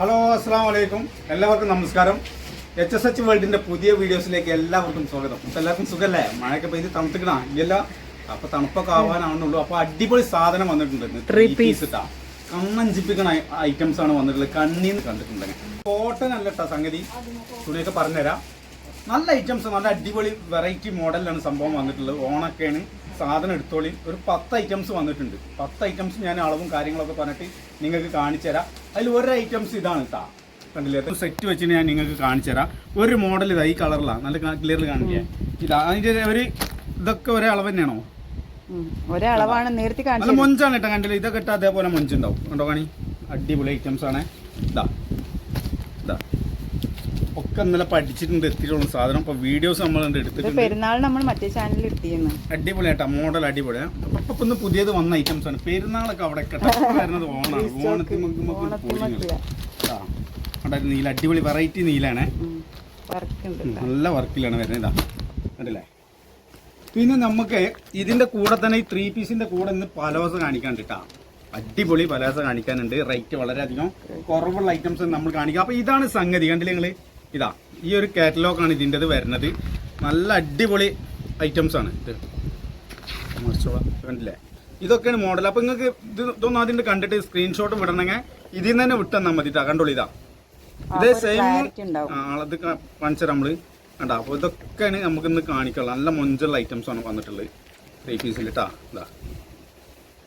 Hello അസ്സാം വലൈക്കും എല്ലാവർക്കും നമസ്കാരം. എച്ച് എസ് എച്ച് വേൾഡിന്റെ പുതിയ വീഡിയോസിലേക്ക് എല്ലാവർക്കും സ്വാഗതം. അപ്പൊ എല്ലാവർക്കും സുഖല്ലേ? മഴയൊക്കെ പെയ്ത് തണുത്തിക്കണ? ഇല്ല അപ്പൊ തണുപ്പൊക്കെ ആവാനാണെന്നുള്ളൂ അപ്പൊ അടിപൊളി സാധനം വന്നിട്ടുണ്ട്. ത്രീ പീസ് ഇട്ടാ കണ്ണഞ്ചിപ്പിക്കണ ഐറ്റംസ് ആണ് വന്നിട്ടുള്ളത്. കണ്ണീന്ന് കണ്ടിട്ടുണ്ടെങ്കിൽ കോട്ടൺ അല്ല കേട്ടോ സംഗതി. തുണിയൊക്കെ പറഞ്ഞുതരാം. നല്ല ഐറ്റംസ് നല്ല അടിപൊളി വെറൈറ്റി മോഡലിലാണ് സംഭവം വന്നിട്ടുള്ളത്. ഓണൊക്കെയാണ്. സാധനം എടുത്തോളി. ഒരു പത്ത് ഐറ്റംസ് വന്നിട്ടുണ്ട്. പത്ത് ഐറ്റംസ് ഞാൻ അളവും കാര്യങ്ങളൊക്കെ പറഞ്ഞിട്ട് നിങ്ങൾക്ക് കാണിച്ചുതരാം അതിൽ ഒരു ഐറ്റംസ് ഇതാണ് കേട്ടോ കണ്ടില്ലേ? സെറ്റ് വെച്ചിട്ട് ഞാൻ നിങ്ങൾക്ക് കാണിച്ചു തരാം. ഒരു മോഡൽ ഇതാ ഈ കളറിലാണ് നല്ല ക്ലിയറിൽ കാണിക്കാൻ ഇതാ അതിന്റെ ഒരു ഇതൊക്കെ ഒരേ അളവ് തന്നെയാണോ. ഒരളവാണ് നേരത്തെ കാണിച്ചത്. മൊഞ്ചാണ് കേട്ടോ കണ്ടില്ല? ഇതൊക്കെ ഇട്ടാൽ അതേപോലെ മൊഞ്ചുണ്ടാവും കണ്ടോ കാണി? അടിപൊളി ഐറ്റംസ് ആണ്. ഇതാ. ഇതാ. ഒക്കെ ഇന്നലെ പഠിച്ചിട്ടുണ്ട് എത്തിയിട്ടുള്ള. സാധനം അപ്പൊ വീഡിയോസ് നമ്മൾ എടുത്തിട്ടുണ്ട്. പെരുന്നാൾ നമ്മൾ മറ്റേ ചാനലിൽ ഇട്ടിരുന്നു. അടിപൊളിയായിട്ടാ മോഡൽ അടിപൊളിയാണ് അപ്പൊ ഇപ്പൊ ഇന്ന് പുതിയത് വന്ന ഐറ്റംസ് ആണ്. പെരുന്നാളൊക്കെ അവിടെ വരുന്നത് ഓണാണ്. ഓണത്തിന് അവിടെ നീല അടിപൊളി വെറൈറ്റി നീലാണ്. നല്ല വർക്കിലാണ് വരുന്നത് അതല്ലേ കണ്ടില്ലേ? പിന്നെ നമുക്ക് ഇതിന്റെ കൂടെ തന്നെ ഈ ത്രീ പീസിന്റെ കൂടെ ഇന്ന് പലോസ കാണിക്കാണ്ട് കേട്ടാ അടിപൊളി പലോസ കാണിക്കാനുണ്ട്. റേറ്റ് വളരെയധികം കുറവുള്ള ഐറ്റംസ് നമ്മൾ കാണിക്കാം അപ്പൊ ഇതാണ് സംഗതി. കണ്ടില്ലേ നിങ്ങൾ? ഇതാ ഈ ഒരു കാറ്റലോഗാണ് ഇതിന്റെത് വരുന്നത്. നല്ല അടിപൊളി ഐറ്റംസ് ആണ് ഇത്. കണ്ടില്ലേ? ഇതൊക്കെയാണ് മോഡൽ അപ്പോൾ നിങ്ങൾക്ക് ഇത് ഇതൊന്നും അതിന്റെ കണ്ടിട്ട് സ്ക്രീൻഷോട്ട് വിടണമെങ്കിൽ ഇതിൽ നിന്ന് തന്നെ വിട്ടെന്നാൽ മതി. കണ്ടോളൂ ഇതാ. ഇതേ സെയിം ആളത് കാണിച്ചു നമ്മൾ. കണ്ട അപ്പോൾ ഇതൊക്കെയാണ് നമുക്ക് ഇന്ന് കാണിക്കുള്ള നല്ല മൊഞ്ചുള്ള ഐറ്റംസ് ആണ് വന്നിട്ടുള്ളത്. ത്രീ പീസിൽ ഇട്ടാ ഇതാ.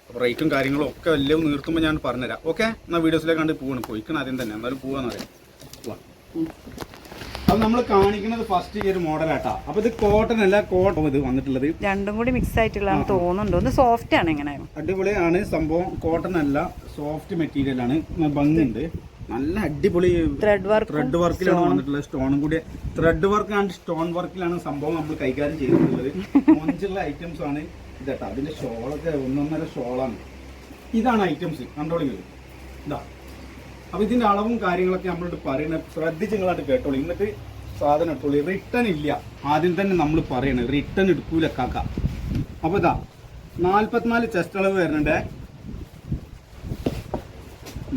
അപ്പോൾ റേറ്റും കാര്യങ്ങളും ഒക്കെ വലിയ നിർത്തുമ്പോൾ ഞാൻ പറഞ്ഞുതരാം. ഓക്കെ എന്നാൽ വീഡിയോസിലേക്ക് കണ്ട് പോവാണ്. പോയിക്കണം ആദ്യം തന്നെ. എന്നാലും പോവാന്ന് പറയാം. പോവാം. അത് നമ്മൾ കാണിക്കുന്നത് ഫസ്റ്റ് ഈ ഒരു മോഡലാട്ടാ അപ്പൊ ഇത് കോട്ടൺ അല്ല കോട്ടൺ ഇത് വന്നിട്ടുള്ളത്. രണ്ടും കൂടി മിക്സ് ആയിട്ടുള്ളതാണ് തോന്നുന്നുണ്ട്. ഒന്ന് സോഫ്റ്റ് ആണ് എങ്ങനെ അടിപൊളിയാണ്. സംഭവം കോട്ടൺ അല്ല സോഫ്റ്റ് മെറ്റീരിയൽ ആണ്. ഭംഗിണ്ട് നല്ല അടിപൊളി ത്രെഡ് വർക്ക് ത്രെഡ് വർക്കിലാണ് വന്നിട്ടുള്ളത്. സ്റ്റോണും കൂടി. ത്രെഡ് വർക്ക് ആൻഡ് സ്റ്റോൺ വർക്കിലാണ് സംഭവം നമ്മൾ കൈകാര്യം ചെയ്തിട്ടുള്ളത്. മൊഞ്ചുള്ള ഐറ്റംസ് ആണ് ഇതേട്ടാ. അതിന്റെ ഷോളൊക്കെ ഒന്നൊന്നര ഷോളാണ്. ഇതാണ് ഐറ്റംസ് കണ്ടോളിങ്ങൾ ഇതാ അപ്പൊ ഇതിന്റെ അളവും കാര്യങ്ങളൊക്കെ നമ്മളോട് പറയുന്നത് ശ്രദ്ധിച്ച് നിങ്ങളായിട്ട് കേട്ടോളൂ. എന്നിട്ട് സാധനം എടുത്തോളൂ. റിട്ടേൺ ഇല്ല. ആദ്യം തന്നെ നമ്മൾ പറയണത് റിട്ടേൺ എടുക്കൂല കാക്ക. അപ്പൊ ഇതാ നാൽപ്പത്തിനാല് ചെസ്റ്റ് അളവ് വരുന്നുണ്ട്.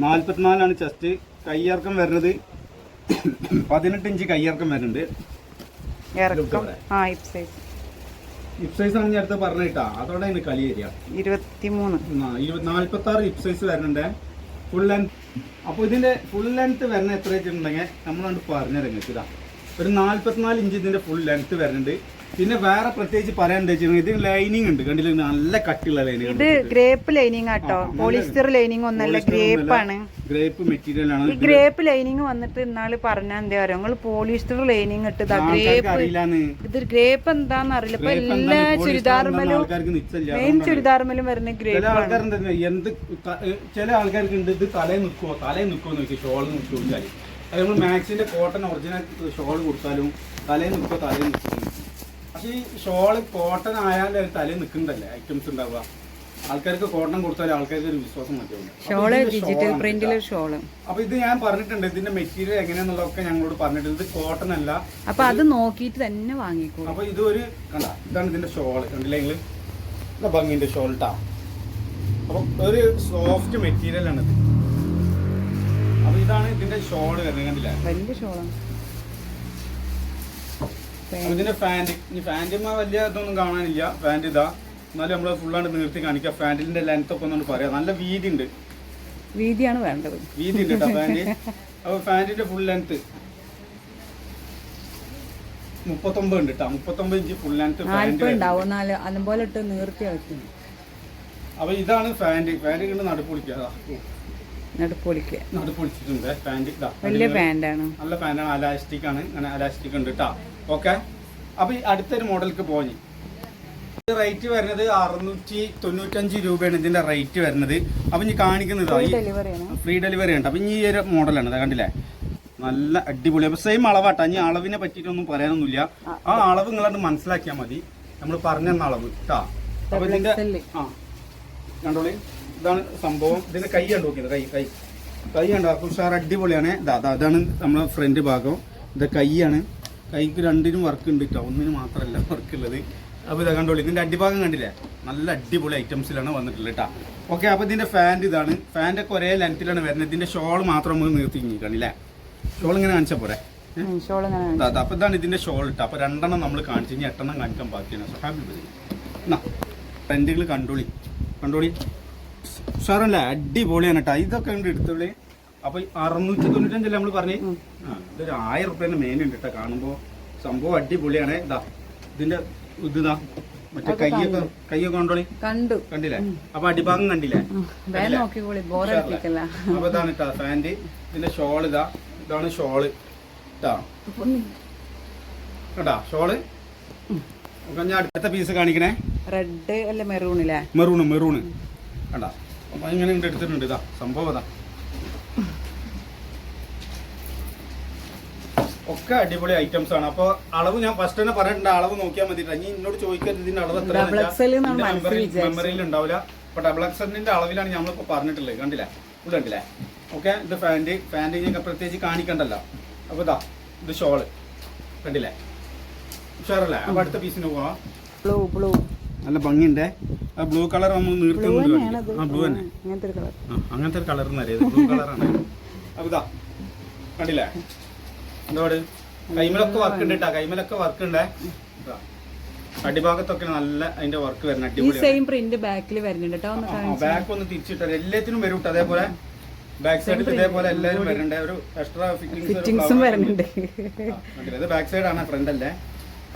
നാൽപ്പത്തിനാലാണ് ചെസ്റ്റ് കയ്യിറക്കം വരുന്നത് പതിനെട്ട് ഇഞ്ച് കയ്യിറക്കം വരുന്നുണ്ട്. ഹിപ് സൈസ് ആണ് ഞാൻ അടുത്ത് പറഞ്ഞിട്ടാ അതോടെ കളി വരിക. ഇരുപത്തിമൂന്ന്. നാല്പത്തി ആറ് ഹിപ് സൈസ് വരുന്നുണ്ട്. ഫുൾ ലെങ്ത് അപ്പോൾ ഇതിന്റെ ഫുൾ ലെങ്ത് വരുന്ന എത്ര വെച്ചിട്ടുണ്ടെങ്കിൽ? നമ്മളോട് പറഞ്ഞിറങ്ങി ഇതാ. ഒരു നാൽപ്പത്തിനാല് ഇഞ്ച് ഇതിന്റെ ഫുൾ ലെങ്ത് വരുന്നുണ്ട്. പിന്നെ വേറെ പ്രത്യേകിച്ച് പറയാൻ ഇതിന് ലൈനിങ് ഉണ്ട്. കണ്ടില്ല? നല്ല കട്ടിയുള്ള ലൈനിങ് ഇത് ഗ്രേപ്പ് ലൈനിങ് ആട്ടോ പോളിസ്റ്റർ ലൈനിങ് ഒന്നല്ല ഗ്രേപ്പ് ആണ്. ഗ്രേപ്പ് മെറ്റീരിയൽ ആണ്. ഈ ഗ്രേപ്പ് ലൈനിങ് വന്നിട്ട് ഇന്നാൾ പറഞ്ഞാൽ എന്താ പറയാ നിങ്ങൾ പോളിസ്റ്റർ ലൈനിങ് ഇട്ട് ഗ്രേപ്പ് ഇത് ഗ്രേപ്പ് എന്താന്ന് അറിയില്ല. ഇപ്പൊ എല്ലാ നിശ്ചയില്ല. മെയിൻ ചുരിദാർമലും വരുന്ന ഗ്രേപ്പ് ആൾക്കാർ എന്ത് ചില ആൾക്കാർക്ക് ഉണ്ട് ഇത് തലേ നിൽക്കുമോ തലേ നിൽക്കുമോ നോക്കി ഷോൾ നിൽക്കി കൊടുത്താൽ അത് നമ്മൾ മാക്സിന്റെ കോട്ടൺ ഒറിജിനൽ ഷോൾ കൊടുത്താലും തലയിൽ നിൽക്കുക തലയിൽ നിൽക്കുന്നു പക്ഷേ ഈ ഷോൾ കോട്ടൺ ആയാലും അത് തലയിൽ നിൽക്കുന്നുണ്ടല്ലേ ഐറ്റംസ് ഉണ്ടാവുക. ആൾക്കാർക്ക് കോട്ടൺ കൊടുത്താൽ ആൾക്കാർക്ക് ഒരു വിശ്വാസം ഷോൾ അപ്പൊ ഇത് ഞാൻ പറഞ്ഞിട്ടുണ്ട്. ഇതിന്റെ മെറ്റീരിയൽ എങ്ങനെയാന്നുള്ളതൊക്കെ ഞങ്ങളോട് പറഞ്ഞിട്ടുണ്ട്. ഇത് കോട്ടൺ അല്ല. അപ്പൊ അത് നോക്കിയിട്ട് തന്നെ വാങ്ങിക്കോ. അപ്പൊ ഇത് ഒരു കണ്ട ഇതാണ് ഇതിന്റെ ഷോൾ കണ്ടില്ലേ നിങ്ങൾ? നല്ല ഭംഗിന്റെ ഷോൾട്ടാ അപ്പൊ ഒരു സോഫ്റ്റ് മെറ്റീരിയൽ ആണ് ഇത് അപ്പൊ ഇതാണ് ഇതിന്റെ ഷോൾ വരുന്നത് കണ്ടില്ലേ? വലിയ ഷോളാണ് അപ്പൊ ഇതിന്റെ ഫാന്റ് ഇനി ഫാന്റുമ്മ വലിയ ഇതൊന്നും കാണാനില്ല. ഇതാ. എന്നാലും നിർത്തി കാണിക്കാം. ഫാന്റിന്റെ ലെങ്ത് ഒക്കെ ഒന്നും പറയാം. നല്ല വീതി ഉണ്ട് വീതിയാണ് വേണ്ടത്. വീതി ഉണ്ട് കേട്ടോ ഫാന്റിന്റെ ഫുൾ ലെങ്ത് മുപ്പത്തൊമ്പത് ഉണ്ട് കേട്ടോ മുപ്പത്തൊമ്പത് ഇഞ്ച് ഫുൾ ലെങ്ത് അതുപോലെ ഇട്ട് നീർത്തി അപ്പൊ ഇതാണ് ഫാന്റ് ഫാന്റ് കണ്ട് നടുപ്പൊളിക്കുക നടുപ്പൊളിക്ക് നടുപ്പൊളിച്ചിട്ടുണ്ട് ഇതാ വലിയ പാന്റാണ്. നല്ല പാന്റാണ്. അലാസ്റ്റിക് ആണ്. അങ്ങനെ അലാസ്റ്റിക് ഉണ്ട് കേട്ടോ ഓക്കെ? അപ്പൊ ഈ അടുത്തൊരു മോഡലിക്ക് പോയി റേറ്റ് വരുന്നത് അറുന്നൂറ്റി തൊണ്ണൂറ്റഞ്ച് രൂപയാണ് ഇതിന്റെ റേറ്റ് വരുന്നത്. അപ്പൊ ഇനി കാണിക്കുന്നത് ഫ്രീ ഡെലിവറി ഉണ്ട് അപ്പൊ ഈ ഒരു മോഡലാണ് കണ്ടില്ലേ? നല്ല അടിപൊളി. അപ്പൊ സെയിം അളവാട്ടാ ഇനി അളവിനെ പറ്റിയിട്ടൊന്നും പറയാനൊന്നുമില്ല. ആ. അളവ് നിങ്ങളത് മനസ്സിലാക്കിയാൽ മതി. നമ്മൾ പറഞ്ഞ അളവ് കേട്ടാ അപ്പൊ ഇതിന്റെ ആ. കണ്ടോളി? ഇതാണ് സംഭവം. ഇതിന്റെ കൈ കണ്ടു നോക്കിയത്. കൈ കൈ. കൈ കണ്ടോ? ഉഷാർ അടിപൊളിയാണ്. അതാണ് നമ്മളെ ഫ്രണ്ട് ഭാഗം. ഇത് കൈയാണ്. കൈക്ക് രണ്ടിനും വർക്ക് ഉണ്ട് കേട്ടോ ഒന്നിന് മാത്രമല്ല വർക്ക് ഉള്ളത്. അപ്പോൾ ഇതാ കണ്ടോളി ഇതിന്റെ അടിഭാഗം കണ്ടില്ലേ? നല്ല അടിപൊളി ഐറ്റംസിലാണ് വന്നിട്ടുള്ളത് കേട്ടോ ഓക്കെ അപ്പോൾ ഇതിന്റെ ഫാന്റ് ഇതാണ്. ഫാന്റെ ഒക്കെ ഒരേ ലെന്തിലാണ് വരുന്നത്. ഇതിന്റെ ഷോൾ മാത്രം നമുക്ക് നിർത്തി കണ്ടില്ലേ ഷോൾ ഇങ്ങനെ കാണിച്ചാൽ പോരെ? അപ്പൊ അപ്പോൾ ഇതാണ് ഇതിന്റെ ഷോൾ ഇട്ടാ അപ്പോൾ രണ്ടെണ്ണം നമ്മൾ കാണിച്ചു എട്ടെണ്ണം കാണിക്കാൻ ബാക്കിയാണ്. സഹാബി പെന്റുകൾ കണ്ടോളി. കണ്ടോളി. ഉഷാറല്ലേ അടിപൊളിയാണ് കേട്ടോ ഇതൊക്കെ ഉണ്ട് എടുത്തോളി. അപ്പൊ അറുന്നൂറ്റി തൊണ്ണൂറ്റഞ്ചല്ലേ നമ്മൾ പറഞ്ഞേ? ഇതൊരു ആയിരം റുപ്യേന്റെ മേനുണ്ട് കേട്ടോ കാണുമ്പോ. സംഭവം അടിപൊളിയാണ്. ഇതാ ഇതിന്റെ ഇത് മറ്റേ കയ്യൊക്കെ കയ്യൊക്കെ കണ്ടോളി? കണ്ടു. കണ്ടില്ലേ? അപ്പൊ അടിഭാഗം കണ്ടില്ലേ? അപ്പൊ ഇതാണ് കേട്ടോ ഫാന്റ് ഇതിന്റെ ഷോൾ ഇതാ. ഇതാണ് ഷോൾ കേട്ടാ കേട്ടാ ഷോൾ? ഞാൻ അടുത്ത പീസ് കാണിക്കണേ. റെഡ് അല്ലെ മെറൂണില്ലേ മെറൂണ് മെറൂണ്. കണ്ടാ? അപ്പൊ ഇങ്ങനെ ഉണ്ട് എടുത്തിട്ടുണ്ട്. ഇതാ സംഭവം ഇതാ ഒക്കെ അടിപൊളി ഐറ്റംസ് ആണ്. അപ്പൊ അളവ് ഞാൻ ഫസ്റ്റ് തന്നെ പറഞ്ഞിട്ടുണ്ട്. അളവ് നോക്കിയാൽ മതി ഇനി എന്നോട് ചോദിക്കരുത് ഇതിന്റെ അളവ് എത്ര. മെമ്മറിയിൽ ഉണ്ടാവില്ല. അപ്പൊ ഡബിൾ എക്സലിന്റെ അളവിലാണ് നമ്മളിപ്പോ പറഞ്ഞിട്ടുള്ളത്. കണ്ടില്ലേ? ഇവിടെ കണ്ടില്ലേ? ഓക്കെ? ഇത് ഫാന്റ് ഫാന്റ് ഞാൻ പ്രത്യേകിച്ച് കാണിക്കണ്ടല്ലോ. അപ്പൊ ഇതാ ഇത് ഷോൾ കണ്ടില്ലേ? ഉഷാറല്ലേ അപ്പൊ അടുത്ത പീസിന് പോവാം. ബ്ലൂ ബ്ലൂ നല്ല ഭംഗിയുണ്ട്. ആ ബ്ലൂ കളർ നമ്മൾ നീർത്തി ആ ബ്ലൂ തന്നെ. അങ്ങനത്തെ ഒരു കളർ അറിയാം. ബ്ലൂ കളറാണ് അപ്പൊ ഇതാ കണ്ടില്ലേ? എന്തോട് കൈമലൊക്കെ വർക്ക് ഉണ്ട് കേട്ടാ കൈമലൊക്കെ വർക്ക് ഉണ്ടേ. അടിഭാഗത്തൊക്കെ നല്ല അതിന്റെ വർക്ക് വരുന്ന അടിപൊളി സെയിം പ്രിന്റ് ബാക്കിൽ വരുന്നുണ്ട് കേട്ടോ ബാക്ക് ഒന്ന് തിരിച്ചിട്ടാൽ എല്ലാത്തിനും വരും കേട്ടോ അതേപോലെ ബാക്ക് സൈഡിൽ ഇതേപോലെ എല്ലാവരും വരുന്നുണ്ട് ഒരു എക്സ്ട്രാ വരുന്നുണ്ട്. ഇത് ബാക്ക് സൈഡ് ആണ് ഫ്രണ്ട് അല്ലേ?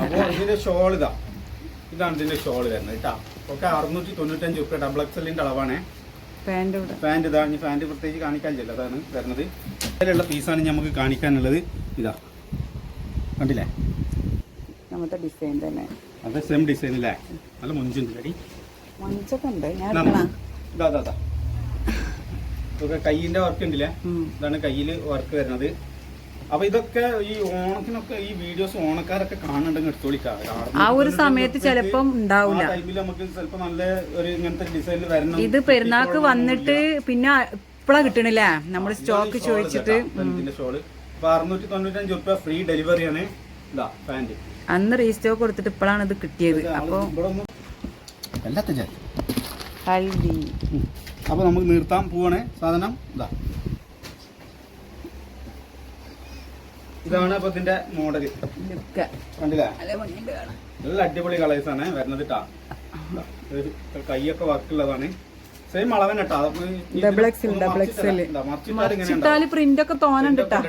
അപ്പോൾ ഇതിന്റെ ഷോൾ ഇതാ. ഇതാണ് ഇതിന്റെ ഷോൾ വരുന്നത് കേട്ടോ. ഒക്കെ അറുന്നൂറ്റി തൊണ്ണൂറ്റഞ്ച് റുപ്യ ഡബിൾ എക്സലിന്റെ അളവാണ്. ഫാന്റ് ഇതാ ഇനി ഫാന്റ് പ്രത്യേകിച്ച് കാണിക്കാനില്ല അതാണ് വരുന്നത്. അതിലുള്ള പീസാണ് നമുക്ക് കാണിക്കാനുള്ളത്. ഇതാ. കണ്ടില്ലേ? ഡിസൈൻ തന്നെ. അത് സെയിം ഡിസൈൻ അല്ലേ നല്ല മുഞ്ചുണ്ട് ഇതാ ഇതൊക്കെ കയ്യിന്റെ വർക്ക് ഉണ്ടല്ലേ? ഇതാണ് കയ്യിൽ വർക്ക് വരുന്നത്. അപ്പൊ ഇതൊക്കെ ഈ ഓണത്തിനൊക്കെ ഈ വീഡിയോസ് ഓണക്കാരൊക്കെ കാണുന്നുണ്ടെങ്കിൽ എടുത്തോളിക്കാം ആ ഒരു സമയത്ത് ചിലപ്പം ഉണ്ടാവില്ല ടൈമിൽ നമുക്ക് ചിലപ്പോ നല്ല ഒരു ഇങ്ങനത്തെ ഡിസൈനിൽ വരണം. ഇത് പെരുന്നാക്ക് വന്നിട്ട് പിന്നെ ഇപ്പളാ കിട്ടണില്ല? നമ്മൾ സ്റ്റോക്ക് ചോദിച്ചിട്ട്. ഇതിന്റെ ഷോൾ അപ്പൊ അറുന്നൂറ്റി തൊണ്ണൂറ്റഞ്ച് റുപ്യ ഫ്രീ ഡെലിവറിയാണ് ഇതാ പാന്റ് അന്ന് റീസ്റ്റോക്ക് കൊടുത്തിട്ട് ഇപ്പോഴാണ് ഇത് കിട്ടിയത്. അപ്പൊ ഹൽദി അപ്പൊ നമുക്ക് നിർത്താൻ പോവാണ് സാധനം. ഇതാ. ഇതാണ് അപ്പൊ ഇതിന്റെ മോഡൽ കണ്ടില്ലേ? നല്ല അടിപൊളി കളേഴ്സ് ആണ് വരുന്നത് ഇട്ടാ കൈയൊക്കെ വർക്ക് ഉള്ളതാണ്. സെയിം അളവൻ ട്ടാ.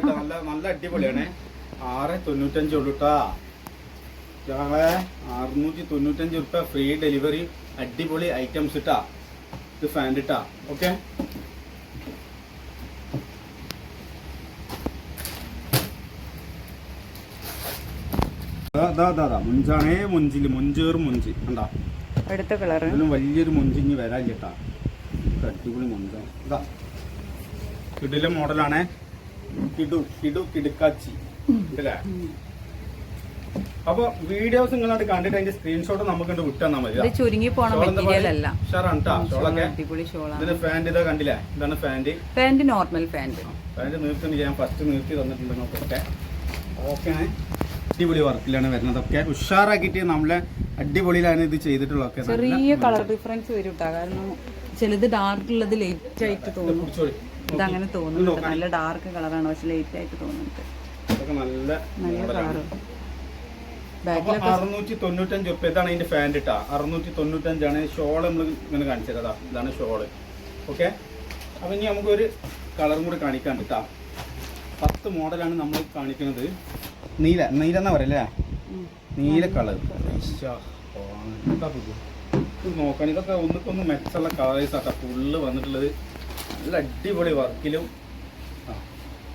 നല്ല നല്ല അടിപൊളിയാണ്. ആറ് തൊണ്ണൂറ്റഞ്ച് ഉള്ളൂട്ടാ ഞങ്ങളെ അറുന്നൂറ്റി തൊണ്ണൂറ്റഞ്ച് റുപ്യ ഫ്രീ ഡെലിവറി അടിപൊളി ഐറ്റംസ് ഇട്ടാ ഇത് മുഞ്ചാണേ മുഞ്ചിൽ മുഞ്ചേർ മുഞ്ചി. കണ്ടാ? എടുത്ത കളർ ഇതിലും വലിയൊരു മുഞ്ചിഞ്ഞ് വരാൻ കേട്ടാ അടിപൊളി മുഞ്ചാണ് ഇതാ. കിടില മോഡലാണേ. കിടു കിടു കിടുക്കാച്ചി. അപ്പൊ വീഡിയോസ് നിങ്ങളായിട്ട് കണ്ടിട്ട് അതിന്റെ സ്ക്രീൻഷോട്ട് നമുക്ക് വിട്ടാ മതി. ചുരുങ്ങി പോണ മെറ്റീരിയൽ അല്ല. ഇതിന്റെ ഫാന്റ് ഇതാ കണ്ടില്ലേ? ഇതാണ് pant pant normal pant pant നിർത്തി ഞാൻ ഫസ്റ്റ് നിർത്തി തന്നിട്ടുണ്ട് നോക്കട്ടെ ഓക്കെ അടിപൊളി വർക്കിലാണ് വരുന്നത് വരുന്നതൊക്കെ. ഉഷാറാക്കിയിട്ട് നമ്മളെ അടിപൊളിയിലാണ് ഇത് ചെയ്തിട്ടുള്ളതൊക്കെ. നല്ല- ചെറിയ കളർ ഡിഫറൻസ് വരും കാരണം ചിലത് ഡാർക്ക് ഉള്ളത് ലൈറ്റ് ആയിട്ട് തോന്നും. ഇത് അങ്ങനെ തോന്നുന്നുണ്ട്. നല്ല ഡാർക്ക് കളറാണ് പക്ഷെ ലൈറ്റ് ആയിട്ട് തോന്നുന്നുണ്ട്. നല്ല ബാക്കിലൊക്കെ അറുന്നൂറ്റി തൊണ്ണൂറ്റഞ്ച് ഉറുപ്പ്യ ഇതാണ് അതിന്റെ ഫാന്റ് ഇട്ടാ. അറുന്നൂറ്റി തൊണ്ണൂറ്റഞ്ചാണ് ഷോൾ നമ്മൾ ഇങ്ങനെ കാണിച്ചത്. ഇതാണ് ഷോൾ ഓക്കെ അപ്പൊ ഇനി നമുക്കൊരു കളറും കൂടി കാണിക്കാൻ കിട്ടാ പത്ത് മോഡലാണ് നമ്മൾ കാണിക്കുന്നത്. നീല നീല എന്നാ പറയല്ലേ. നീല കളർ നോക്കാൻ ഇതൊക്കെ ഒന്നിക്കൊന്ന് മെച്ചമുള്ള കളേഴ്സ് ആട്ടാ. ഫുള്ള് വന്നിട്ടുള്ളത് നല്ല അടിപൊളി വർക്കിലും.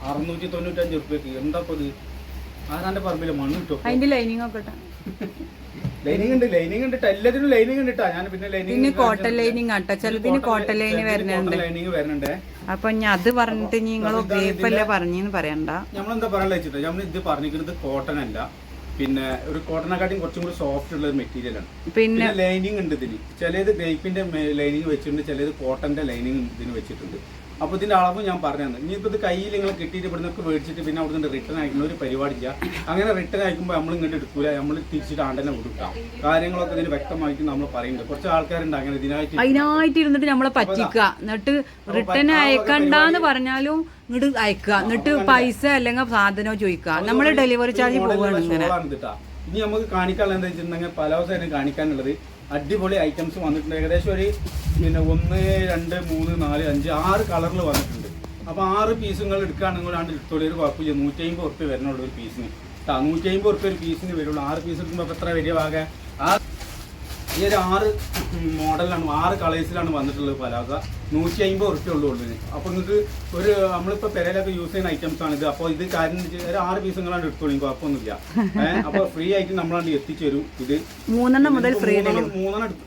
അറുന്നൂറ്റി തൊണ്ണൂറ്റഞ്ച് ഉറുപ്പ്യക്ക്. എന്താ ഇത്? ആരാന്റെ പറമ്പിൽ മണ്ണ് കിട്ടും അതിന്റെ ലൈനിങ് ഒക്കെ ലൈനിങ് ഉണ്ട് ലൈനിങ് ഉണ്ട്. എല്ലാത്തിനും ലൈനിങ് ഉണ്ട്. ഞാൻ പിന്നെ ലൈനിങ് പിന്നെ കോട്ടൺ ലൈനിങ് ആട്ടോ. ചിലതിന് കോട്ടൺ ലൈനി വരുന്നുണ്ട്. ലൈനിങ് വരുന്നുണ്ട്. അപ്പൊ ഞാൻ അത് പറഞ്ഞിട്ട് നിങ്ങൾ ഗ്രേപ്പല്ലേ പറഞ്ഞെന്ന് പറയണ്ട. നമ്മളെന്താ പറയാൻ വെച്ചിട്ട് നമ്മൾ ഇത് പറഞ്ഞിരിക്കുന്നത് കോട്ടൺ അല്ല. പിന്നെ ഒരു കോട്ടനെക്കാട്ടിയും കുറച്ചും കൂടി സോഫ്റ്റ് ഉള്ള ഒരു മെറ്റീരിയൽ ആണ്. പിന്നെ ലൈനിങ് ഉണ്ട് ഇതിന്. ചിലത് ഗ്രേപ്പിന്റെ ലൈനിങ് വെച്ചിട്ടുണ്ട് ചിലത് കോട്ടന്റെ ലൈനിങ് ഇതിന് വെച്ചിട്ടുണ്ട്. അപ്പോൾ ഇതിന്റെ അളവ് ഞാൻ പറഞ്ഞു തന്നെ ഇനിയിപ്പോൾ ഇത് കയ്യിൽ നിങ്ങൾ കിട്ടിയിട്ട് ഇവിടെ നിന്നൊക്കെ മേടിച്ചിട്ട് പിന്നെ അവിടെ നിന്ന് റിട്ടേൺ അയക്കുന്ന ഒരു പരിപാടി ചെയ്യുക അങ്ങനെ റിട്ടേൺ അയക്കുമ്പോൾ നമ്മൾ ഇങ്ങോട്ട് എടുക്കൂല. നമ്മൾ തിരിച്ചിട്ട് ആണ്ടനെ കൊടുക്കാം. കാര്യങ്ങളൊക്കെ ഇതിന് വ്യക്തമായിട്ട് നമ്മൾ പറയുന്നുണ്ട്. കുറച്ച് ആൾക്കാരുണ്ട് അങ്ങനെ ഇതിനായിട്ട്. അതിനായിട്ട് ഇരുന്നിട്ട് നമ്മളെ പറ്റിക്കുക. എന്നിട്ട് റിട്ടേൺ അയക്കണ്ടെന്ന് പറഞ്ഞാലും ഇങ്ങോട്ട് അയക്കുക. എന്നിട്ട് പൈസ അല്ലെങ്കിൽ സാധനമോ ചോദിക്കുക. നമ്മൾ ഡെലിവറി ചാർജ് പോവാണ് ഇങ്ങനെ. ഇനി നമുക്ക് കാണിക്കാനുള്ള എന്താ വെച്ചിട്ടുണ്ടെങ്കിൽ പല അവസരം കാണിക്കാനുള്ളത്. അടിപൊളി ഐറ്റംസ് വന്നിട്ടുണ്ട്. ഏകദേശം ഒരു പിന്നെ ഒന്ന് രണ്ട് മൂന്ന് നാല് അഞ്ച് ആറ് കളറിൽ വന്നിട്ടുണ്ട്. അപ്പോൾ ആറ് പീസുകൾ എടുക്കുകയാണെങ്കിൽ ആണ്ട് എടുത്തോളി. ഒരു കുഴപ്പമില്ല. നൂറ്റി അമ്പത് ഉറുപ്പ്യ വരുന്നുള്ളൂ ഒരു പീസിന് കേട്ടോ നൂറ്റി അമ്പത് ഉറുപ്പ്യ ഒരു പീസിന് വരുള്ളൂ. ആറ് പീസ് എടുക്കുമ്പോൾ എത്ര വലിയ ഭാഗം? ആ ഈ ഒരു ആറ് മോഡലാണ് ആറ് കളേഴ്സിലാണ് വന്നിട്ടുള്ളത് പലാസ നൂറ്റി അമ്പത് റുപ്യ ഉള്ളൂ ഉള്ളിന് അപ്പോൾ നിങ്ങൾക്ക് ഒരു നമ്മളിപ്പോൾ പെരയിലൊക്കെ യൂസ് ചെയ്യുന്ന ഐറ്റംസ് ആണ് ഇത്. അപ്പോൾ ഇത് കാര്യം ഒരു ആറ് പീസ് നിങ്ങളാണ് എടുത്തോളൂ കുഴപ്പമൊന്നുമില്ല ഏഹ് അപ്പോൾ ഫ്രീ ആയിട്ട് നമ്മളാണ് എത്തിച്ചു തരും ഇത്. മൂന്നെണ്ണം മുതൽ ഫ്രീ മൂന്നെണ്ണം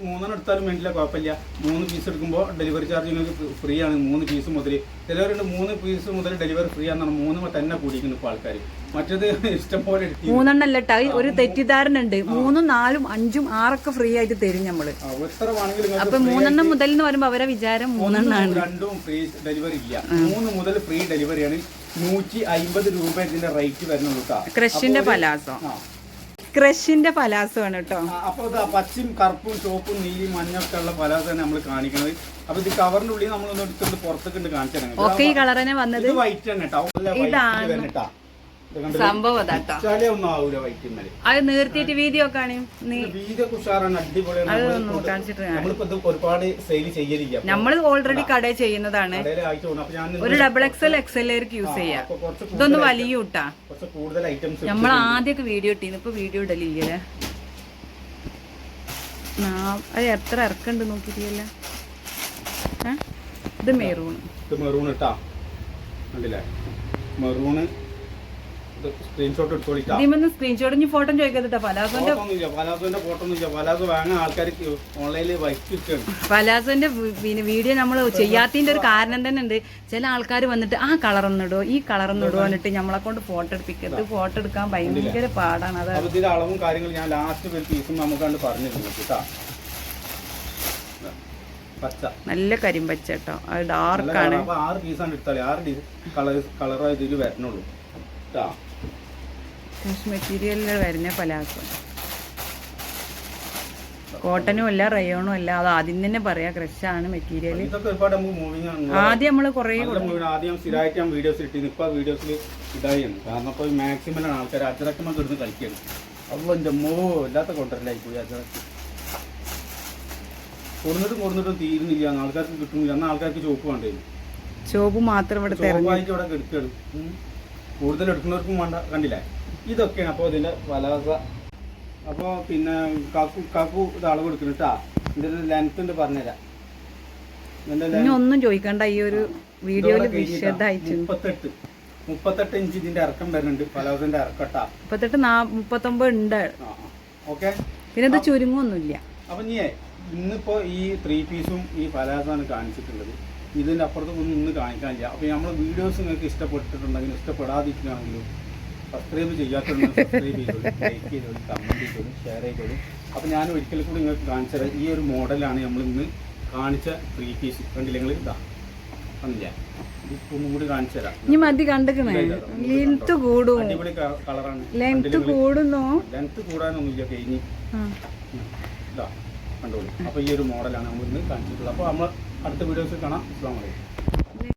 മൂന്നെണ്ണം എടുത്താലും വേണ്ടില്ല കുഴപ്പമില്ല മൂന്ന് പീസ് എടുക്കുമ്പോൾ ഡെലിവറി ചാർജ് നിങ്ങൾക്ക് ഫ്രീ ആണ് മൂന്ന് പീസ് മുതൽ ചിലവരുണ്ട് മൂന്ന് പീസ് മുതൽ ഡെലിവറി ഫ്രീ ആണെന്നാണ് മൂന്ന് തന്നെ കൂടിയിരിക്കുന്നു ഇപ്പോൾ ആൾക്കാർ മറ്റത് ഇഷ്ടം പോലെ മൂന്നെണ്ണം ട്ടാ ഒരു തെറ്റിദ്ധാരണ മൂന്നും നാലും അഞ്ചും ആറൊക്കെ ഫ്രീ ആയിട്ട് തരും നമ്മൾ അപ്പൊ മൂന്നെണ്ണം മുതൽ എന്ന് പറയുമ്പോൾ അവരെ വിചാരം മൂന്നെണ്ണാണ്. ഒന്നും രണ്ടും ഫ്രീ ഡെലിവറി ഇല്ല. മൂന്ന് മുതൽ ഫ്രീ ഡെലിവറിയാണ് നൂറ്റി അമ്പത് രൂപ ഇതിന്റെ റേറ്റ് വരുന്നുള്ളൂ കേട്ടോ ക്രഷിന്റെ പലാസോ. ക്രഷിന്റെ പലാസോ ആണ് കേട്ടോ അപ്പൊ ഇതാ പച്ചയും കറുപ്പും ചുവപ്പും നീലയും മഞ്ഞൊക്കെ ഉള്ള പലാസാണ് നമ്മൾ കാണിക്കുന്നത് അപ്പൊ ഇത് കവറിന്റെ ഉള്ളിൽ നമ്മളൊന്ന് എടുത്തുകൊണ്ട് പുറത്തേക്ക് കാണിച്ചു തരാം. ഈ ഈ കളറിനെ വന്നത്? വൈറ്റ് തന്നെ കേട്ടോ ഇതാണ്. വൈറ്റിൽ സംഭവം അതാട്ടോ അത് നീർത്തിയിട്ട് വീതി ഒക്കെ നീ വീതൊക്കെ ഉഷാറാണ് അടിപൊളിയാണ്. അത് നമ്മളിപ്പോ ഒന്ന് കാണിച്ചിട്ട് കാണാം. നമ്മൾ ഓൾറെഡി കട ചെയ്യുന്നതാണ്. ഒരു ഡബിൾ എക്സൽ എക്സലേക്ക് യൂസ് ചെയ്യാം. ഇതൊന്ന് വലിയ കൂട്ടാ നമ്മൾ ആദ്യമൊക്കെ വീഡിയോ ഇട്ടിരുന്നു. ഇപ്പൊ വീഡിയോ ഇടലില്ലേ. അത് എത്ര ഇറക്കുണ്ട് നോക്കിയിട്ടില്ല ഇത് മെറൂൺ ഇത് മെറൂൺ ഇട്ടാ. കണ്ടില്ലേ? മെറൂണ് സ്ക്രീൻഷോട്ട് എടുത്തോളിക്കാം. ഇതിമെന്ന് സ്ക്രീൻഷോട്ട് ഇനി ഫോട്ടോ ചോദിക്കത്തിട്ടാ പലാസോന്റെ ഒന്നുമില്ല പലാസോന്റെ ഫോട്ടോ ഒന്നുമില്ല പലാസോ വാങ്ങാൻ ആൾക്കാർ ഓൺലൈനിൽ വൈക്കിട്ടാണ് പലാസോന്റെ പിന്നെ വീഡിയോ നമ്മൾ ചെയ്യാത്തതിന്റെ ഒരു കാരണം തന്നെ ഉണ്ട്. ചില ആൾക്കാർ വന്നിട്ട് ആ കളർ ഒന്നിടോ ഈ കളർ ഒന്നിടോ എന്നിട്ട് നമ്മളെ കൊണ്ട് ഫോട്ടോ എടുപ്പിക്കരുത്. ഫോട്ടോ എടുക്കാൻ ഭയങ്കര പാടാണ്. അത് ഇതിന്റെ അളവും കാര്യങ്ങളും ഞാൻ ലാസ്റ്റ് ഒരു പീസും നമുക്കാണ്ട് പറഞ്ഞിരുന്നു കേട്ടാ. നല്ല കരിമ്പച്ച കേട്ടോ. അത് നല്ല ഡാർക്കാണ് colour. അപ്പൊ ആറ് പീസാണ് എടുത്താലേ ആറ് കളർ കളർ ഇതിൽ വരണുള്ളൂ. കേട്ടാ മെറ്റീരിയലിൽ വരുന്ന പലാസോ കോട്ടനും അല്ല റയോണും അല്ല അത് ആദ്യം തന്നെ പറയാ ക്രഷാണ് മെറ്റീരിയൽ ആദ്യം നമ്മൾ കുറേ ആദ്യം സ്ഥിരമായിട്ട് ഞാൻ വീഡിയോസ് ഇട്ടിരുന്നു. ഇപ്പൊ വീഡിയോസിൽ ഇതായിരുന്നു കാരണം ഇപ്പൊ മാക്സിമം ആൾക്കാർ അച്ചടക്കമ്മ കിടന്ന് കളിക്കുകയാണ് അപ്പൊ എന്റെ മോ ഇല്ലാത്ത കൊണ്ടല്ലായി പോയി അച്ചടക്ക് കൊടുന്നിട്ടും കൊടുന്നിട്ടും തീരുന്നില്ല. ആൾക്കാർക്ക് കിട്ടുന്നില്ല. ആൾക്കാർക്ക് ചോപ്പ് മാത്രം ഇവിടെ തെരഞ്ഞു ചോപ്പായിട്ട് ഇവിടെ കിടക്കുകയാണ് കൂടുതൽ എടുക്കുന്നവർക്കും വേണ്ട. കണ്ടില്ലേ? ഇതൊക്കെയാണ് അപ്പോൾ ഇതിന്റെ വലവസ. അപ്പോൾ പിന്നെ കാക്കു കാക്കു ഇത് അളവ് എടുക്കുന്നുട്ടാ ഇതിന്റെ ലെങ്ത് ഉണ്ട് പറഞ്ഞുതരാം. ഇനി ഒന്നും ചോദിക്കണ്ട ഈ ഒരു വീഡിയോയിൽ. വിശദമായിട്ട് മുപ്പത്തെട്ട്. മുപ്പത്തെട്ട് ഇഞ്ച് ഇതിന്റെ ഇറക്കം വരുന്നുണ്ട് പലാസന്റെ ഇറക്കട്ടാ മുപ്പത്തെട്ട് മുപ്പത്തൊമ്പത് ഉണ്ട്. ഓക്കെ? പിന്നെ ഇത് ചുരുങ്ങൊന്നുമില്ല. അപ്പൊ നീ ഇന്നിപ്പോ ഈ ത്രീ പീസും ഈ പലാസാണ് കാണിച്ചിട്ടുള്ളത്. ഇതിന്റെ അപ്പുറത്ത് ഒന്നും ഇന്ന് കാണിക്കാനില്ല. അപ്പൊ നമ്മൾ വീഡിയോസ് നിങ്ങൾക്ക് ഇഷ്ടപ്പെട്ടിട്ടുണ്ടെങ്കിലും ഇഷ്ടപ്പെടാതിരിക്കുകയാണെങ്കിലും സബ്സ്ക്രൈബ് ചെയ്യാത്തവരുണ്ടെങ്കിൽ സബ്സ്ക്രൈബ് ചെയ്തോളൂ ലൈക്ക് ചെയ്തോളൂ കമന്റ് ചെയ്തോളൂ ഷെയർ ചെയ്തോളൂ. അപ്പോൾ ഞാൻ ഒരിക്കൽ കൂടി നിങ്ങൾക്ക് കാണിച്ചത് ഈ ഒരു മോഡലാണ് നമ്മൾ ഇന്ന് കാണിച്ച ത്രീ പീസ് കണ്ടില്ല നിങ്ങൾ? ഇതാ. കണ്ടില്ല? ഇനി മതി കണ്ടിക്കണേ. ലെങ്ത് കൂടും ലെങ്ത് കൂടുന്നോ? ലെങ്ത് കൂടാനൊന്നുമില്ല കഴിഞ്ഞ് ആ. ഇതാ കണ്ടോളൂ. അപ്പോൾ ഈ ഒരു മോഡലാണ് നമ്മൾ ഇന്ന് കാണിച്ചിട്ടുള്ളത്. അപ്പോൾ നമ്മൾ അടുത്ത വീഡിയോസിൽ കാണാം. അസ്സാം വലൈക്കും